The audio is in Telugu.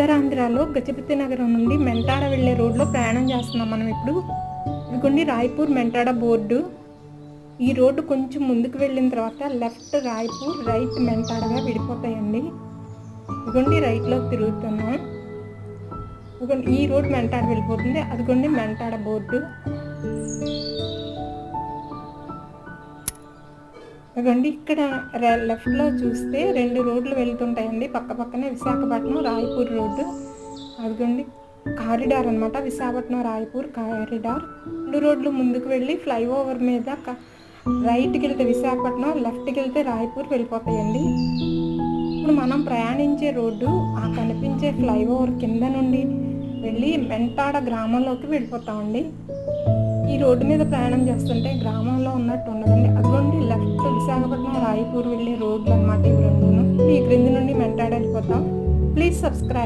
ఉత్తరాంధ్రలో గజపతి నగరం నుండి మెంటాడ వెళ్ళే రోడ్లో ప్రయాణం చేస్తున్నాం మనం ఇప్పుడు. ఇదిగోండి రాయ్పూర్ మెంటాడ బోర్డు. ఈ రోడ్డు కొంచెం ముందుకు వెళ్ళిన తర్వాత లెఫ్ట్ రాయ్పూర్ రైట్ మెంటాడగా విడిపోతాయండి. ఇదిగోండి రైట్లో తిరుగుతున్నాం. ఇదిగోండి ఈ రోడ్ మెంటాడ వెళ్ళిపోతుంది. అదిగోండి మెంటాడ బోర్డు. ఇదిగోండి ఇక్కడ లెఫ్ట్లో చూస్తే రెండు రోడ్లు వెళ్తుంటాయండి. పక్క పక్కనే విశాఖపట్నం రాయపూర్ రోడ్డు. అదిగోండి కారిడార్ అన్నమాట. విశాఖపట్నం రాయపూర్ కారిడార్. రెండు రోడ్లు ముందుకు వెళ్ళి ఫ్లైఓవర్ మీద రైట్కి వెళ్తే విశాఖపట్నం లెఫ్ట్కి వెళ్తే రాయపూర్ వెళ్ళిపోతాయండి. ఇప్పుడు మనం ప్రయాణించే రోడ్డు ఆ కనిపించే ఫ్లైఓవర్ కింద నుండి వెళ్ళి మెంటాడ గ్రామంలోకి వెళ్ళిపోతామండి. ఈ రోడ్డు మీద ప్రయాణం చేస్తుంటే గ్రామంలో ఉన్నట్టు ఉండదండి. అదిగోండి లెఫ్ట్ విశాఖపట్నం రాయపూర్ వెళ్ళే రోడ్లు అనమాట ఇవి రెండును ఈ క్రింది నుండి మెంటాడ ప్లీజ్ సబ్స్క్రైబ్